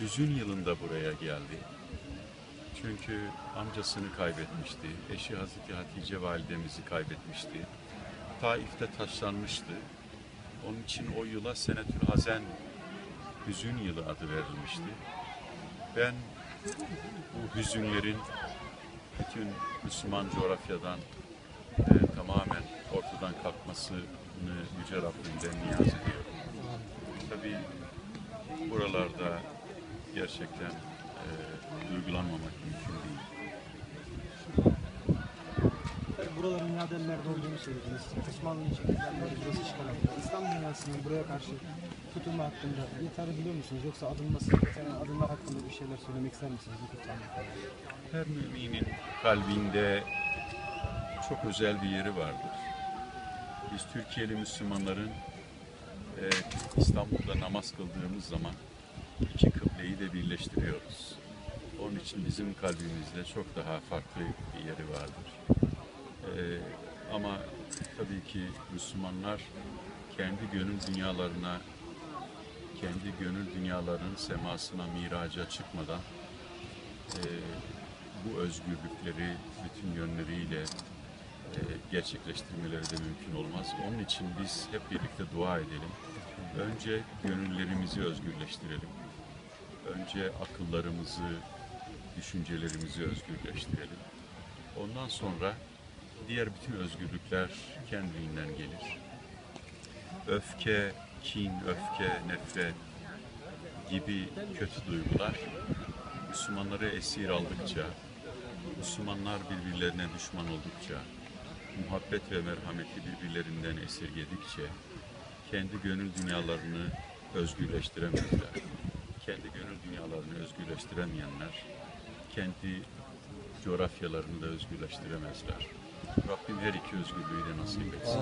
hüzün yılında buraya geldi. Çünkü amcasını kaybetmişti. Eşi Hazreti Hatice validemizi kaybetmişti. Taif'te taşlanmıştı. Onun için o yıla Senetül Hazen hüzün yılı adı verilmişti. Ben bu hüzünlerin bütün Müslüman coğrafyadan e, tamamen ortadan kalkmasını Yüce Rabbimden niyaz ediyorum. Tabii buralarda gerçekten e, duygulanmamak mümkün değil. Buraların Yadenler'de olduğunu söylediniz. Osmanlı'nın çekimlerleri burası çıkaramadı. İslam dünyasının buraya karşı tutumu hakkında yeterli biliyor musunuz? Yoksa adılması gereken adımlar hakkında bir şeyler söylemek ister misiniz? Her müminin kalbinde çok özel bir yeri vardır. Biz Türkiye'li Müslümanların e, İstanbul'da namaz kıldığımız zaman iki kıbleyi de birleştiriyoruz. Onun için bizim kalbimizde çok daha farklı bir yeri vardır. E, ama tabii ki Müslümanlar kendi gönül dünyalarına, kendi gönül dünyalarının semasına, miraca çıkmadan e, bu özgürlükleri bütün yönleriyle gerçekleştirmeleri de mümkün olmaz. Onun için biz hep birlikte dua edelim. Önce gönüllerimizi özgürleştirelim. Önce akıllarımızı, düşüncelerimizi özgürleştirelim. Ondan sonra diğer bütün özgürlükler kendiliğinden gelir. Öfke, kin, öfke, nefret gibi kötü duygular Müslümanları esir aldıkça, Müslümanlar birbirlerine düşman oldukça, muhabbet ve merhameti birbirlerinden esirgedikçe kendi gönül dünyalarını özgürleştiremezler. Kendi gönül dünyalarını özgürleştiremeyenler kendi coğrafyalarını da özgürleştiremezler. Rabbim her iki özgürlüğü de nasip etsin.